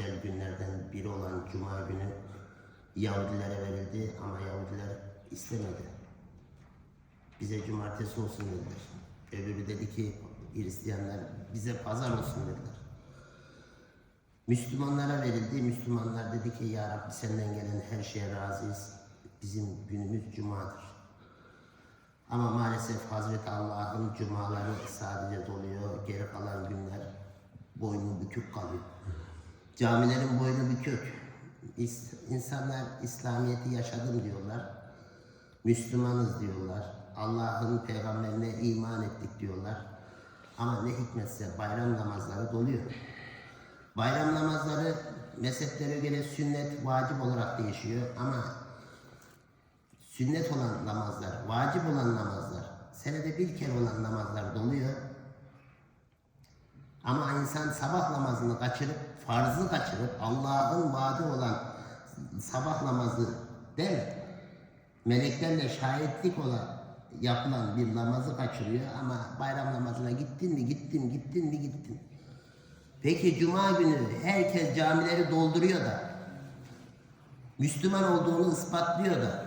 güzel günlerden biri olan Cuma günü Yahudilere verildi ama Yahudiler istemedi. Bize cumartesi olsun dediler. Öbürü dedi ki Hristiyanlar bize pazar olsun dediler. Müslümanlara verildi. Müslümanlar dedi ki Ya Rabbi senden gelen her şeye razıyız. Bizim günümüz cumadır. Ama maalesef Hazreti Allah'ın cumaları sadece doluyor. Geri kalan günler boynu bükük kalıyor. Camilerin boynu bükük. İs- İnsanlar İslamiyet'i yaşadım diyorlar. Müslümanız diyorlar. Allah'ın peygamberine iman ettik diyorlar. Ama ne hikmetse bayram namazları doluyor. Bayram namazları mezheplere göre sünnet, vacip olarak değişiyor ama sünnet olan namazlar, vacip olan namazlar, senede bir kere olan namazlar doluyor. Ama insan sabah namazını kaçırıp, farzı kaçırıp, Allah'ın vaadi olan sabah namazı değil mi? Meleklerle şahitlik olan yapılan bir namazı kaçırıyor ama bayram namazına gittin mi gittin, gittin mi gittin. Peki cuma günü herkes camileri dolduruyor da Müslüman olduğunu ispatlıyor da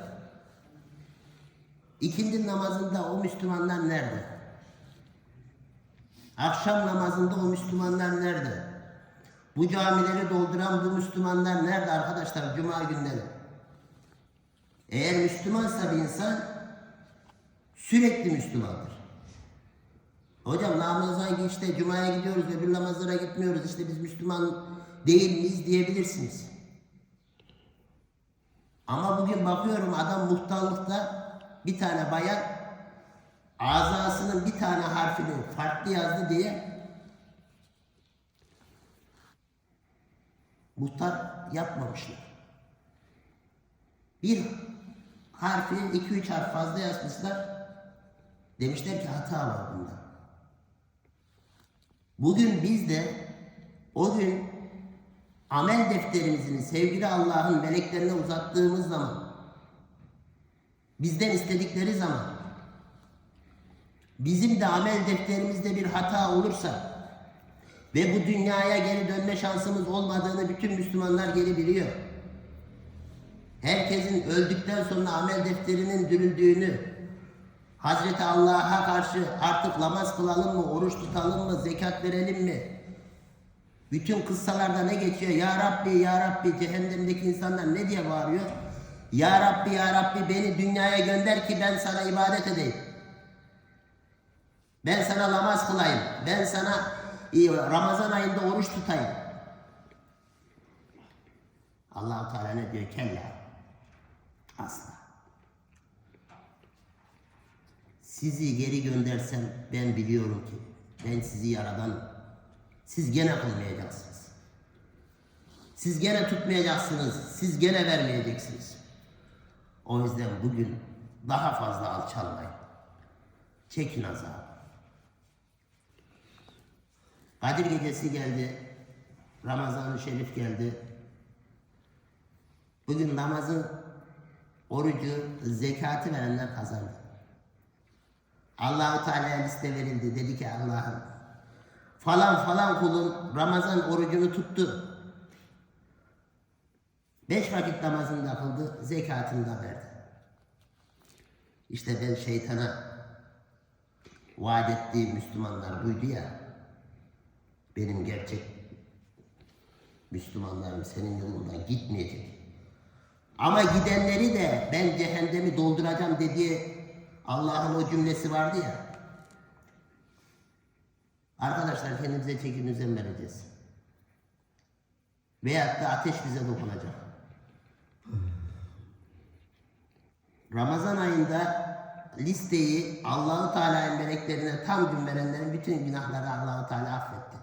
ikindi namazında o Müslümanlar nerede? Akşam namazında o Müslümanlar nerede? Bu camileri dolduran bu Müslümanlar nerede arkadaşlar cuma günleri? Eğer Müslümansa bir insan sürekli Müslümandır. Hocam Ramazan işte Cuma'ya gidiyoruz öbür namazlara gitmiyoruz işte biz Müslüman değil miyiz diyebilirsiniz. Ama bugün bakıyorum adam muhtarlıkta bir tane bayan azasının bir tane harfini farklı yazdı diye muhtar yapmamışlar. Bir harfi iki üç harf fazla yazmışlar. Demişler ki hata var bunda. Bugün biz de o gün amel defterimizin sevgili Allah'ın meleklerine uzattığımız zaman bizden istedikleri zaman bizim de amel defterimizde bir hata olursa ve bu dünyaya geri dönme şansımız olmadığını bütün Müslümanlar geri biliyor. Herkesin öldükten sonra amel defterinin dürüldüğünü, Hazreti Allah'a karşı artık namaz kılalım mı, oruç tutalım mı, zekat verelim mi? Bütün kıssalarda ne geçiyor? Ya Rabbi, Ya Rabbi, cehennemdeki insanlar ne diye bağırıyor? Ya Rabbi, Ya Rabbi beni dünyaya gönder ki ben sana ibadet edeyim. Ben sana namaz kılayım. Ben sana Ramazan ayında oruç tutayım. allah Teala ne diyor? Kella. Asla. Sizi geri göndersem ben biliyorum ki ben sizi yaradan siz gene kılmayacaksınız. Siz gene tutmayacaksınız. Siz gene vermeyeceksiniz. O yüzden bugün daha fazla alçalmayın. Çekin azabı. Kadir gecesi geldi. Ramazan-ı Şerif geldi. Bugün namazın, orucu, zekatı verenler kazandı. Allahu Teala'ya liste verildi. Dedi ki Allah'ım falan falan kulun Ramazan orucunu tuttu. Beş vakit namazını da kıldı, zekatını da verdi. İşte ben şeytana vaat ettiği Müslümanlar buydu ya. Benim gerçek Müslümanlarım senin yolundan gitmeyecek. Ama gidenleri de ben cehennemi dolduracağım dediği Allah'ın o cümlesi vardı ya. Arkadaşlar kendimize çekin özen vereceğiz. Veyahut da ateş bize dokunacak. Ramazan ayında listeyi Allahu Teala'nın meleklerine tam gün verenlerin bütün günahları Allahu Teala affetti.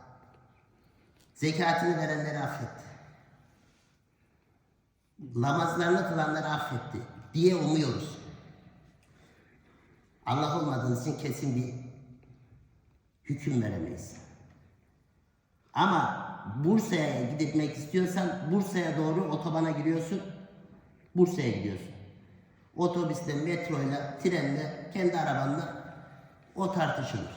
Zekatını verenleri affetti. Namazlarını kılanları affetti diye umuyoruz. Allah olmadığınız için kesin bir hüküm veremeyiz. Ama Bursa'ya gitmek istiyorsan Bursa'ya doğru otobana giriyorsun. Bursa'ya gidiyorsun. Otobüsle, metroyla, trenle, kendi arabanla o tartışılır.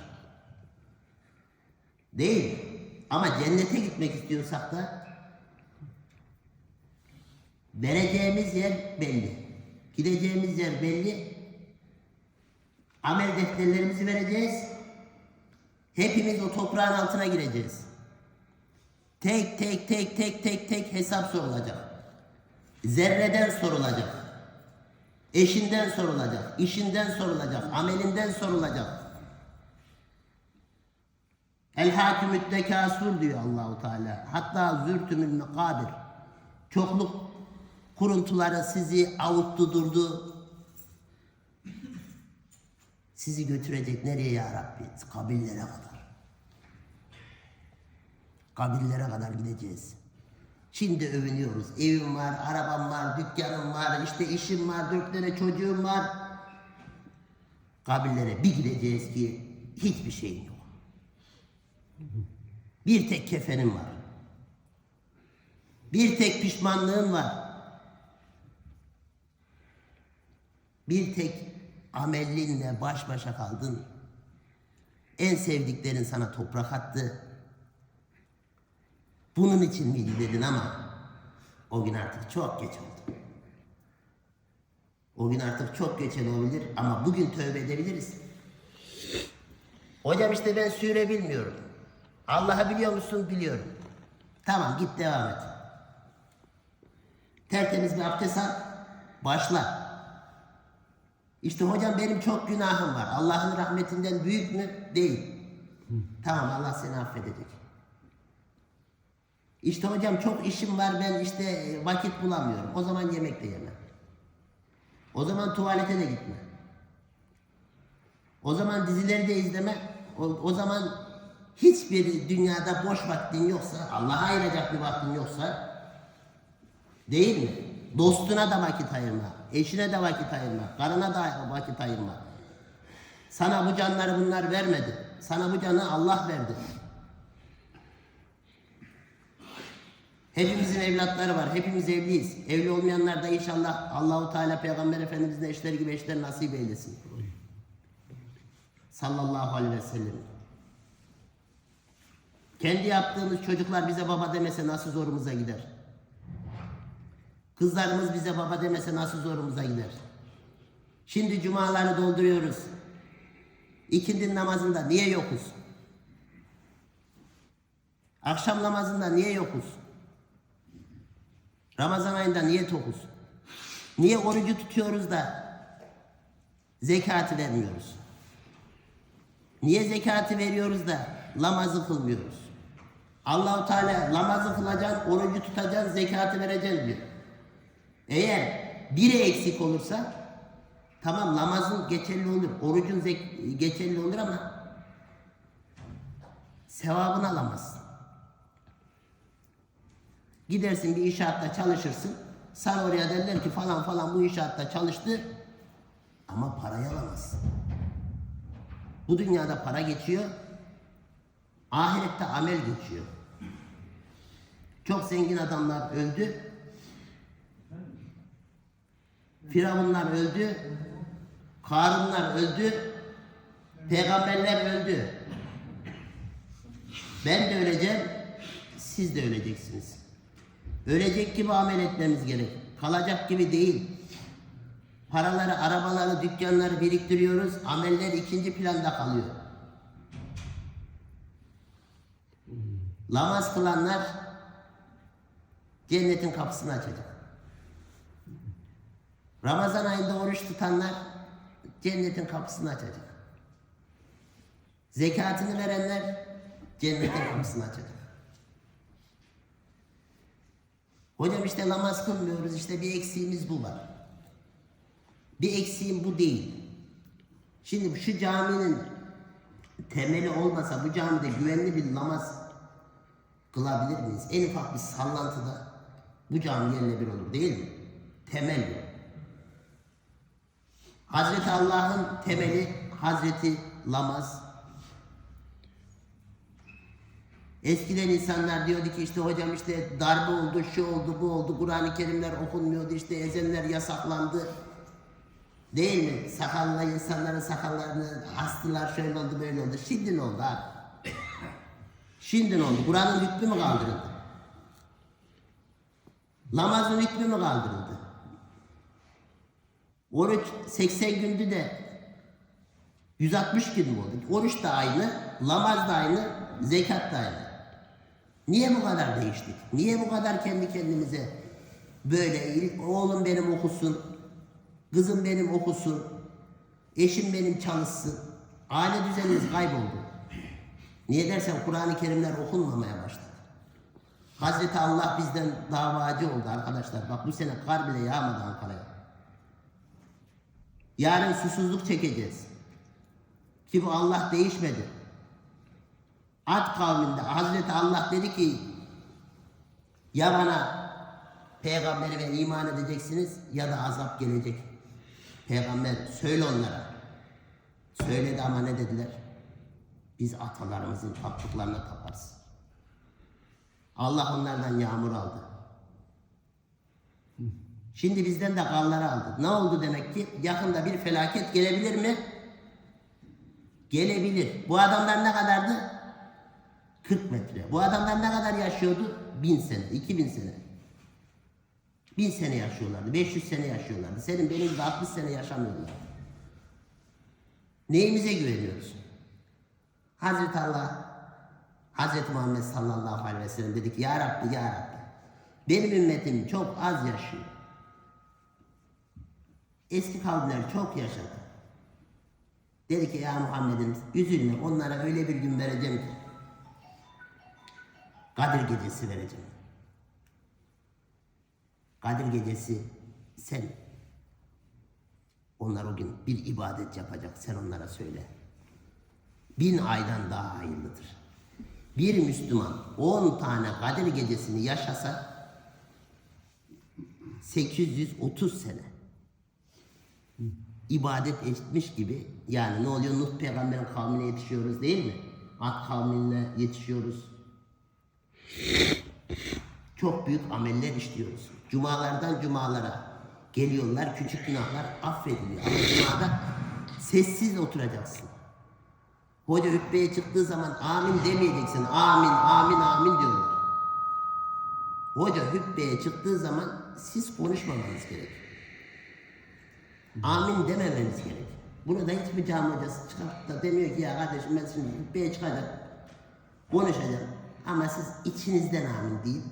Değil. Ama cennete gitmek istiyorsak da Vereceğimiz yer belli. Gideceğimiz yer belli. Amel defterlerimizi vereceğiz. Hepimiz o toprağın altına gireceğiz. Tek tek tek tek tek tek hesap sorulacak. Zerreden sorulacak. Eşinden sorulacak, işinden sorulacak, amelinden sorulacak. El hakimüt tekasur diyor Allahu Teala. Hatta zürtümül mekabir. Çokluk kuruntuları sizi avuttu durdu. Sizi götürecek nereye ya Rabbi? Kabirlere kadar. Kabirlere kadar gideceğiz. Şimdi övünüyoruz. Evim var, arabam var, dükkanım var, işte işim var, dört tane çocuğum var. Kabirlere bir gideceğiz ki hiçbir şeyin yok. Bir tek kefenin var. Bir tek pişmanlığın var. Bir tek amellinle baş başa kaldın. En sevdiklerin sana toprak attı. Bunun için miydi dedin ama o gün artık çok geç oldu. O gün artık çok geç olabilir ama bugün tövbe edebiliriz. Hocam işte ben süre bilmiyorum. Allah'ı biliyor musun? Biliyorum. Tamam git devam et. Tertemiz bir abdest al. Başla. İşte hocam benim çok günahım var. Allah'ın rahmetinden büyük mü? Değil. Tamam Allah seni affedecek. İşte hocam çok işim var ben işte e, vakit bulamıyorum. O zaman yemek de yeme. O zaman tuvalete de gitme. O zaman dizileri de izleme. O, o zaman hiçbir dünyada boş vaktin yoksa, Allah'a ayıracak bir vaktin yoksa değil mi? Dostuna da vakit ayırma, eşine de vakit ayırma, karına da vakit ayırma. Sana bu canları bunlar vermedi. Sana bu canı Allah verdi. Hepimizin evlatları var. Hepimiz evliyiz. Evli olmayanlar da inşallah Allahu Teala Peygamber Efendimizin eşleri gibi eşler nasip eylesin. Sallallahu aleyhi ve sellem. Kendi yaptığımız çocuklar bize baba demese nasıl zorumuza gider? Kızlarımız bize baba demese nasıl zorumuza gider? Şimdi cumaları dolduruyoruz. İkindi namazında niye yokuz? Akşam namazında niye yokuz? Ramazan ayında niye tokuz? Niye orucu tutuyoruz da zekatı vermiyoruz? Niye zekatı veriyoruz da namazı kılmıyoruz? Allahu Teala namazı kılacaksın, orucu tutacaksın, zekatı vereceksin diyor. Eğer biri eksik olursa tamam namazın geçerli olur, orucun geçerli olur ama sevabını alamazsın. Gidersin bir inşaatta çalışırsın. Sana oraya derler ki falan falan bu inşaatta çalıştı ama parayı alamazsın. Bu dünyada para geçiyor. Ahirette amel geçiyor. Çok zengin adamlar öldü. Firavunlar öldü. Karunlar öldü. Peygamberler öldü. Ben de öleceğim. Siz de öleceksiniz. Ölecek gibi amel etmemiz gerek. Kalacak gibi değil. Paraları, arabaları, dükkanları biriktiriyoruz. Ameller ikinci planda kalıyor. Namaz kılanlar cennetin kapısını açacak. Ramazan ayında oruç tutanlar cennetin kapısını açacak. Zekatını verenler cennetin kapısını açacak. Hocam işte namaz kılmıyoruz işte bir eksiğimiz bu var. Bir eksiğim bu değil. Şimdi şu caminin temeli olmasa bu camide güvenli bir namaz kılabilir miyiz? En ufak bir sallantıda bu cami yerle bir olur değil mi? Temel bu. Hazreti Allah'ın temeli Hazreti namaz. Eskiden insanlar diyordu ki işte hocam işte darbe oldu, şu oldu, bu oldu, Kur'an-ı Kerimler okunmuyordu, işte ezenler yasaklandı. Değil mi? Sakallı insanların sakallarını astılar, şöyle oldu, böyle oldu. Şimdi ne oldu abi? Şimdi ne oldu? Kur'an'ın hükmü mü kaldırıldı? Namazın hükmü mü kaldırıldı? Oruç 80 gündü de 160 gün mü oldu? Oruç da aynı, namaz da aynı, zekat da aynı. Niye bu kadar değiştik? Niye bu kadar kendi kendimize böyle oğlum benim okusun, kızım benim okusun, eşim benim çalışsın. Aile düzenimiz kayboldu. Niye dersen Kur'an-ı Kerimler okunmamaya başladı. Hazreti Allah bizden davacı oldu arkadaşlar. Bak bu sene kar bile yağmadı Ankara'ya. Yarın susuzluk çekeceğiz. Ki bu Allah değişmedi. Ad kavminde Hazreti Allah dedi ki ya bana peygamberime iman edeceksiniz ya da azap gelecek. Peygamber söyle onlara. Söyledi ama ne dediler? Biz atalarımızın taptıklarına taparız. Allah onlardan yağmur aldı. Şimdi bizden de karları aldı. Ne oldu demek ki? Yakında bir felaket gelebilir mi? Gelebilir. Bu adamlar ne kadardı? 40 metre. Bu adamlar ne kadar yaşıyordu? 1000 sene, 2000 sene. 1000 sene yaşıyorlardı, 500 sene yaşıyorlardı. Senin benim gibi 60 sene yaşamıyorlar. Neyimize güveniyoruz? Hazreti Allah, Hazreti Muhammed sallallahu aleyhi ve sellem dedi ki Ya Rabbi, Ya Rabbi, benim ümmetim çok az yaşıyor. Eski kavimler çok yaşadı. Dedi ki ya Muhammed'im üzülme onlara öyle bir gün vereceğim ki Kadir gecesi vereceğim. Kadir gecesi sen onlar o gün bir ibadet yapacak sen onlara söyle. Bin aydan daha hayırlıdır. Bir Müslüman 10 tane Kadir gecesini yaşasa 830 sene ibadet etmiş gibi yani ne oluyor Nuh peygamberin kavmine yetişiyoruz değil mi? Ad kavmine yetişiyoruz. Çok büyük ameller işliyoruz. Cumalardan cumalara geliyorlar küçük günahlar affediliyor. Ama cumada sessiz oturacaksın. Hoca hutbeye çıktığı zaman amin demeyeceksin. Amin, amin, amin diyorlar. Hoca hutbeye çıktığı zaman siz konuşmamanız gerekiyor. Amin dememeniz gerek. Bunu da hiçbir cami hocası çıkıp da demiyor ki ya kardeşim ben şimdi hutbeye çıkacağım. Konuşacağım. Ama siz içinizden amin deyin.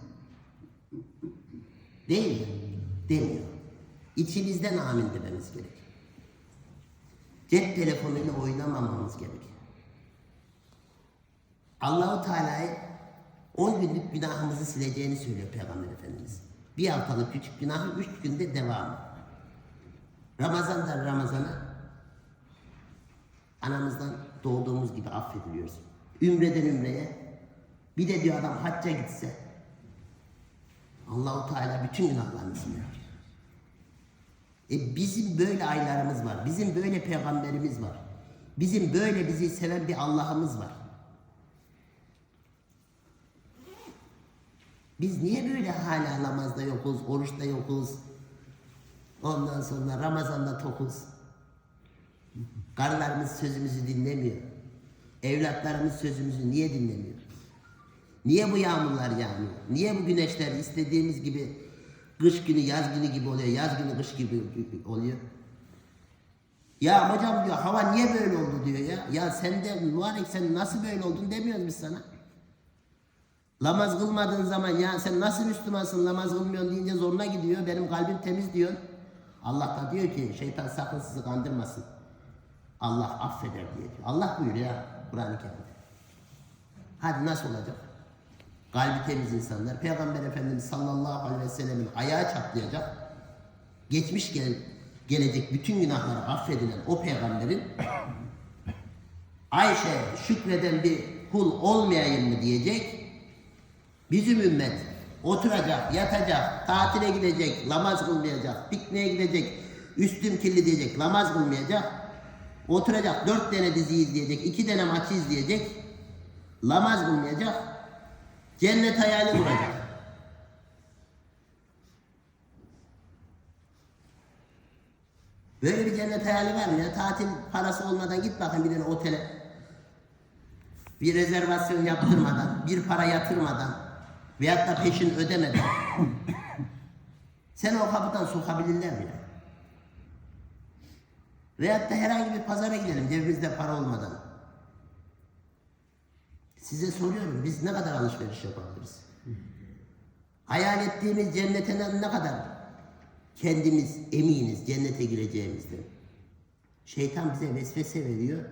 Değil mi? Demiyor. İçinizden amin dememiz gerek. Cep telefonuyla oynamamamız gerek. Allahu Teala'yı 10 günlük günahımızı sileceğini söylüyor Peygamber Efendimiz. Bir haftalık küçük günahı 3 günde devam. Ramazan'dan Ramazan'a anamızdan doğduğumuz gibi affediliyoruz. Ümreden ümreye bir de diyor adam hacca gitse Allahu Teala bütün günahlarını siler. E bizim böyle aylarımız var. Bizim böyle peygamberimiz var. Bizim böyle bizi seven bir Allah'ımız var. Biz niye böyle hala namazda yokuz, oruçta yokuz? Ondan sonra Ramazan'da tokuz. Karılarımız sözümüzü dinlemiyor. Evlatlarımız sözümüzü niye dinlemiyor? Niye bu yağmurlar yağmıyor? Niye bu güneşler istediğimiz gibi kış günü yaz günü gibi oluyor, yaz günü kış gibi oluyor? Ya hocam diyor hava niye böyle oldu diyor ya. Ya sen de mübarek sen nasıl böyle oldun demiyoruz biz sana. Namaz kılmadığın zaman ya sen nasıl Müslümansın namaz kılmıyorsun deyince zoruna gidiyor. Benim kalbim temiz diyor. Allah da diyor ki şeytan sakın sizi kandırmasın. Allah affeder diye diyor. Allah buyuruyor ya Kur'an-ı Kerim'de. Hadi nasıl olacak? Kalbi temiz insanlar. Peygamber Efendimiz sallallahu aleyhi ve sellemin ayağı çatlayacak. Geçmiş gel gelecek bütün günahları affedilen o peygamberin Ayşe şükreden bir kul olmayayım mı diyecek. Bizim ümmet oturacak, yatacak, tatile gidecek, namaz kılmayacak, pikniğe gidecek, üstüm kirli diyecek, namaz kılmayacak. Oturacak, dört tane dizi izleyecek, iki tane maçı izleyecek, namaz kılmayacak, cennet hayali kuracak. Böyle bir cennet hayali var mı ya? Tatil parası olmadan git bakın bir tane otele. Bir rezervasyon yaptırmadan, bir para yatırmadan veyahut da peşin ödemeden Seni o kapıdan sokabilirler mi? ya? Veyahut da herhangi bir pazara gidelim cebimizde para olmadan. Size soruyorum biz ne kadar alışveriş yapabiliriz? Hayal ettiğimiz cennete ne kadar kendimiz eminiz cennete gireceğimizden. Şeytan bize vesvese veriyor.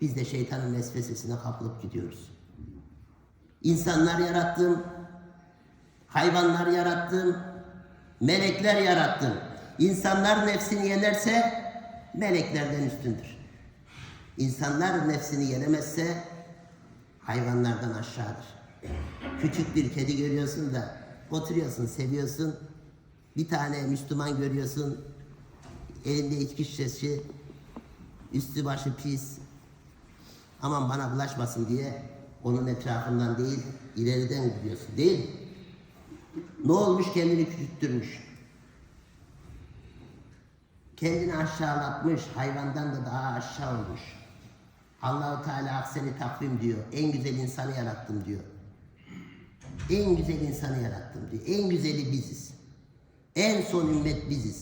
Biz de şeytanın vesvesesine kapılıp gidiyoruz. İnsanlar yarattım, hayvanlar yarattım, melekler yarattım. İnsanlar nefsini yenerse meleklerden üstündür. İnsanlar nefsini yenemezse hayvanlardan aşağıdır. Küçük bir kedi görüyorsun da oturuyorsun, seviyorsun. Bir tane Müslüman görüyorsun, elinde içki şişesi, üstü başı pis. Aman bana bulaşmasın diye onun etrafından değil, ileriden gidiyorsun değil mi? Ne olmuş kendini küçülttürmüş. Kendini aşağılatmış, hayvandan da daha aşağı olmuş. Allahu Teala akseni takvim diyor. En güzel insanı yarattım diyor. En güzel insanı yarattım diyor. En güzeli biziz. En son ümmet biziz.